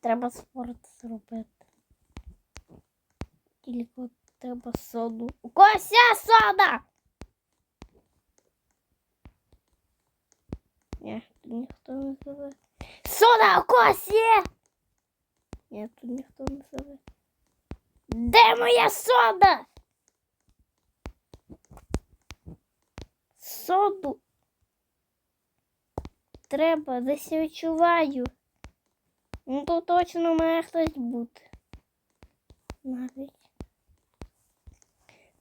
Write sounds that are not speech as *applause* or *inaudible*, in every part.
Треба спорт зробити. Тільки треба соду. У когось є сода! Ні, тут ніхто не живе. Сода у когось є! Ні, тут ніхто не живе. Де моя сода? Соду треба, десь відчуваю. Ну то точно має хтось бути. Навіть.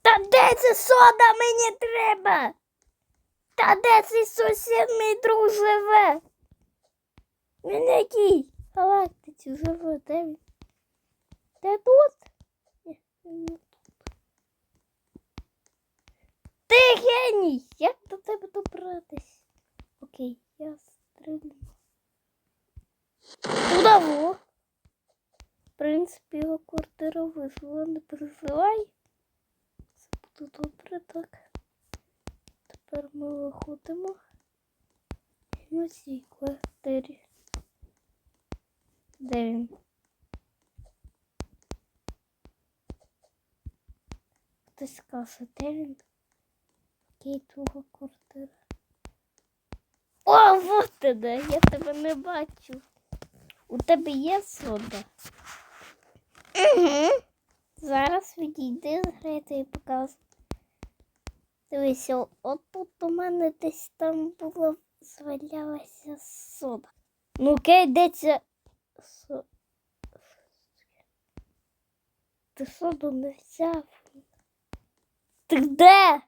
Та де ця сода мені треба? Та де цей сусід мій друг живе? Він який? Галактиці живе, де він? Де тут? Тут. Ти геній! Як до тебе добратись? Окей, я стрільну. Удаво. В принципі, його квартира визвала, не переживай. Все буде добре, так. Тепер ми виходимо. На цій квартирі. Де він? Хтось скаже, де він? Окей, твого квартира. О, вот ти де, я тебе не бачу. У тебе є сода? Угу. Зараз відійди з і покажу. Дивися, отут у мене десь там було звалялася сода. Ну окей, де ця со... Ти соду не взяв. Ти де?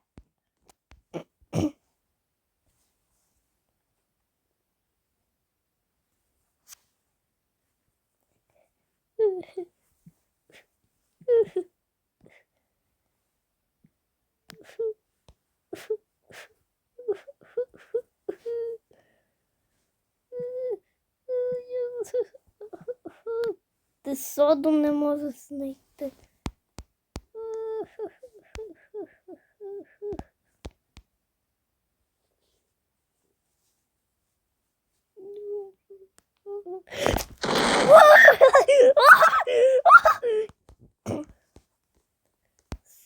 Ти соду не можеш знайти.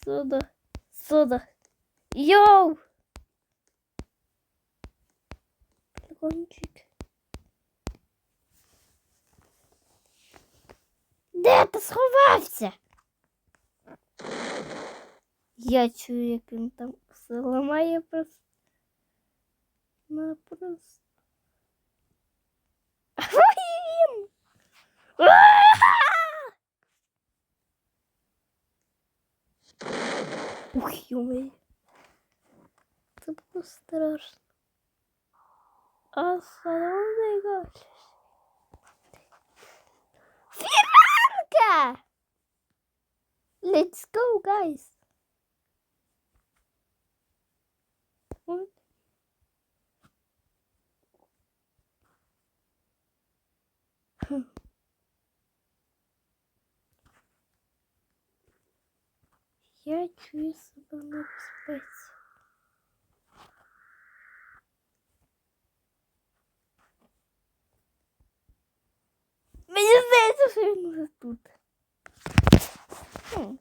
Сода, сода. Йоу! Плакончик. Де ти сховався? Я чую, як він там все ламає просто. Напросто. *laughs* Ой! Ух, ё Це було страшно. А салони гаш. Фіранка! Let's go, guys. What? Хм. Я чую себе в небезпеці. Мені здається, що він уже тут. Хм.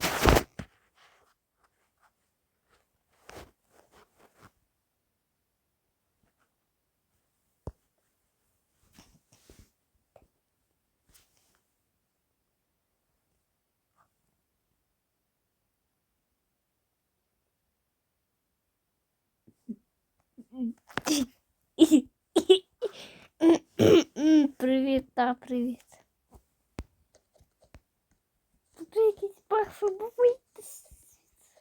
Привіт, та привіт. Тут якийсь баг, щоб вийти. звідси.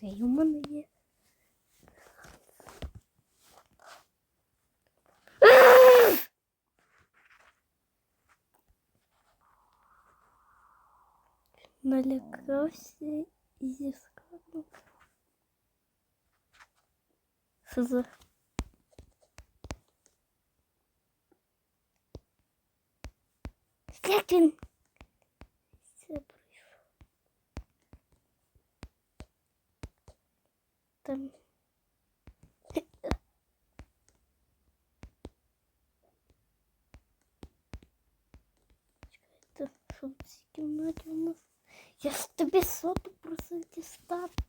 Та й у мене є. Налякався і зісканув. hızı. Slack'in. Там. *laughs* Это шутки мать у нас. Я ж тебе соту процентов ставлю.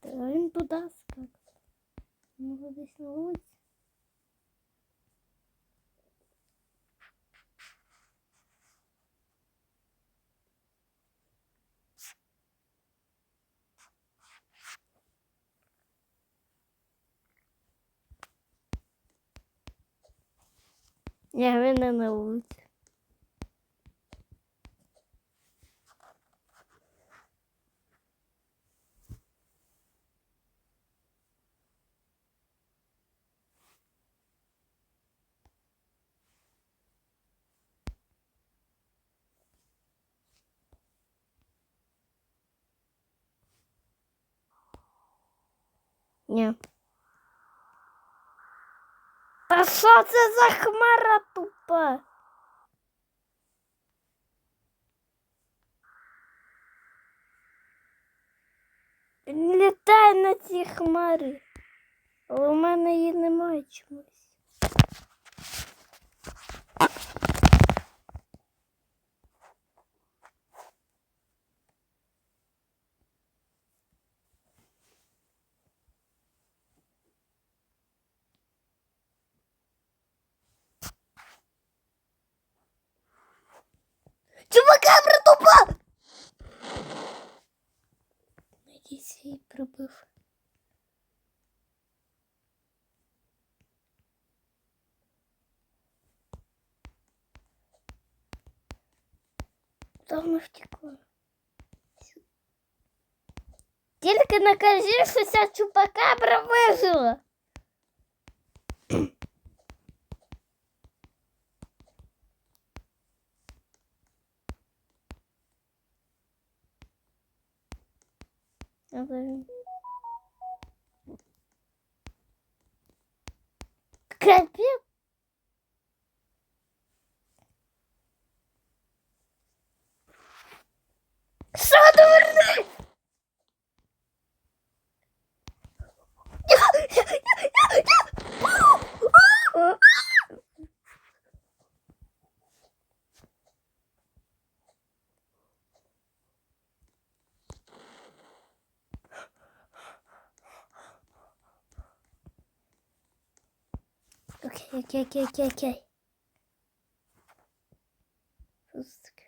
Ні, він не на вулиці. Ні. Та що це за хмара тупа? Літай на ці хмари, але у мене її немає чомусь. Чувакабра тупа! Надіюсь, я її пробив. Давно втекла. Тільки не кажи, що ця чупакабра вижила. Але... Капець. Що Окей, окей, окей, окей, окей. Що?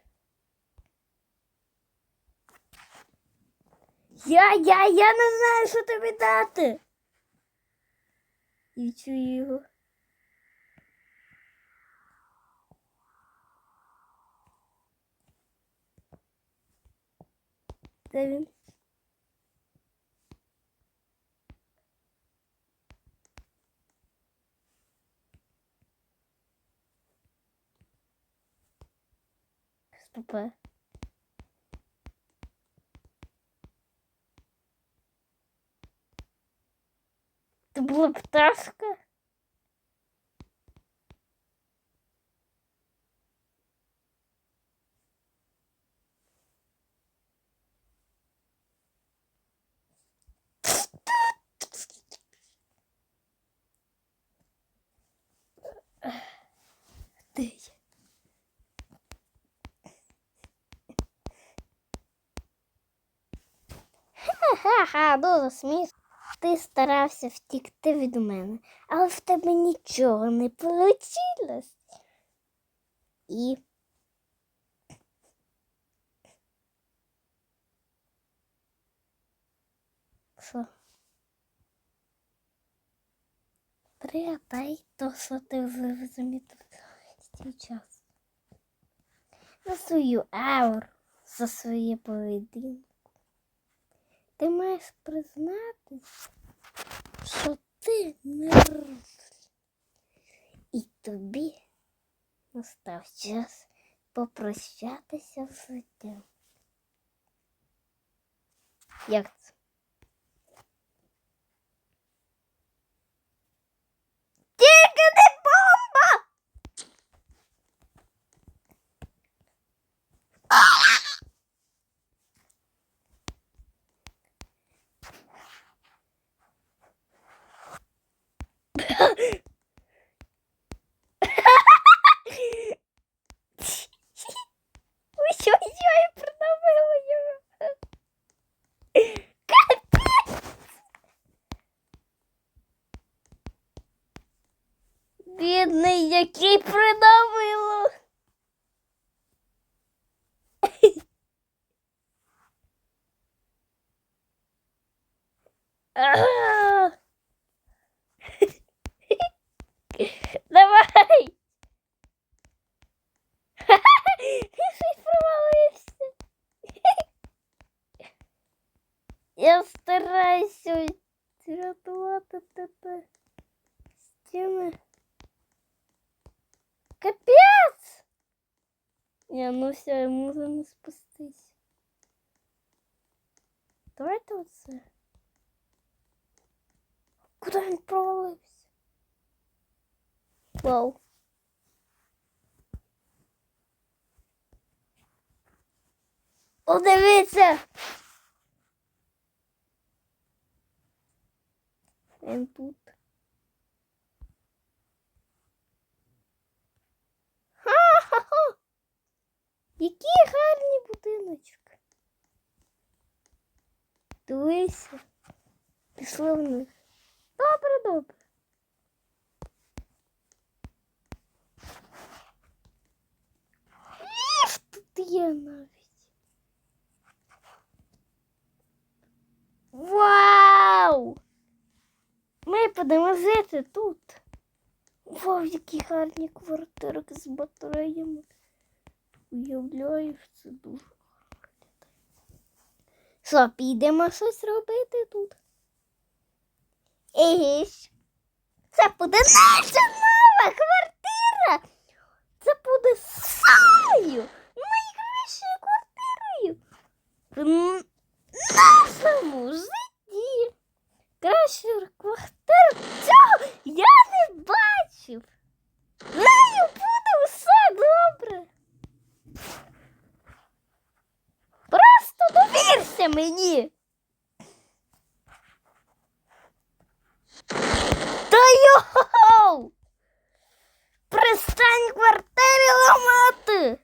Я, я, я не знаю, що тобі дати. І чую його. Де він? Ступе. Це була пташка? Де я? Ха-ха, дуже смішно. Ти старався втікти від мене, але в тебе нічого не вийшло. І. Що? Пригадай то, що ти вже замітив час. На свою ауру за своє поведінку. Ти маєш признатись, що ти не рус. І тобі настав час попрощатися з життям. Як це? Тільки не Який придавило. Давай. Ти провалився. Я стараюся рятувати. Капець! Ні, ну все, я можу не спастись. Давайте оце. Куди він провалився? Вау. О, дивіться! Він тут. Які гарні будиночки. Дивися. Пішли в них. Добре, добре. Ліфт тут є навіть. Вау! Ми будемо жити тут. Вау, які гарні квартирки з батареями. Уявляю, це дуже. Що, підемо щось робити тут? Еге. Це буде наша нова квартира. Це буде самою найкращою квартирою. В нашому житті. Кращу квартиру цього я не бачив. З нею буде все добре. Просто довірся мені. Та йоу! Пристань квартирі ламати.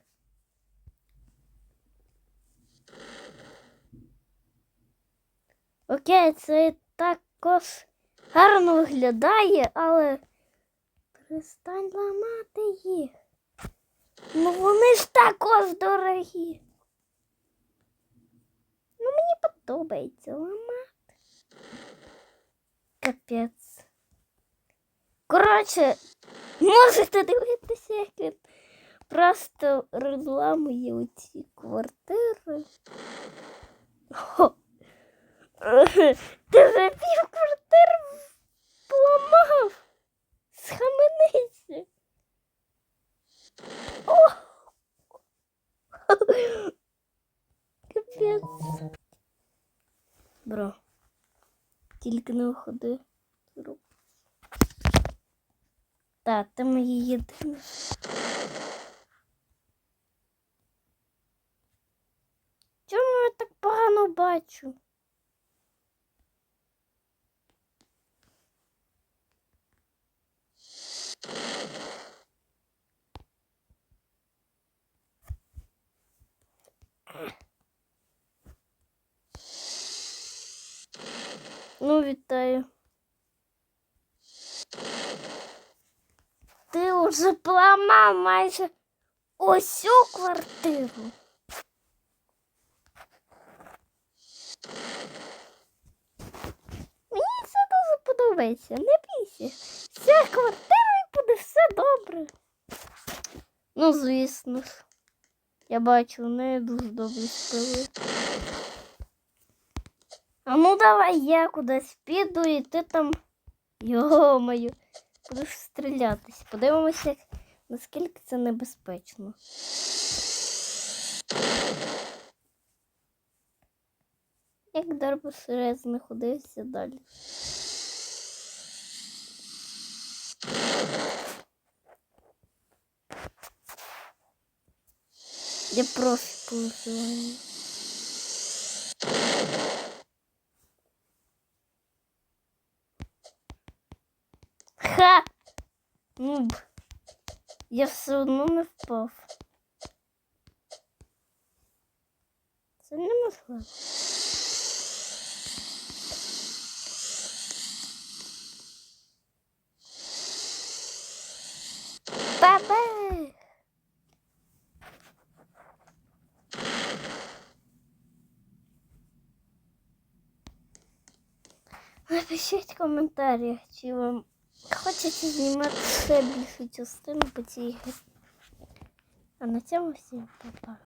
Окей, це також гарно виглядає, але перестань ламати їх. Ну вони ж також дорогі. Ну мені подобається ламати. Капець. Коротше, можете дивитися, як він просто розламує оці квартири. Ти вже пів квартир поламав. Схаменися. О! Капець. Бро. Тільки не з рук. Ти мої єдине. Чому я так погано бачу? Ну, вітаю. Ти вже поламав майже усю квартиру. Мені це дуже подобається. Не бійся. Ця квартира і буде все добре. Ну, звісно ж. Я бачу, в неї дуже добрі справи. А ну давай я кудись піду і ти там. Йо-моє, будеш стрілятись. Подивимося, наскільки це небезпечно. Як Дарбо Шрез знаходився далі. Я профі по. Ну. Я все равно не впав. Це неможливо. Бабе! Напишіть в коментарях, чи вам хочеться знімати ще більшу частину по цій. А на цьому всім па-па.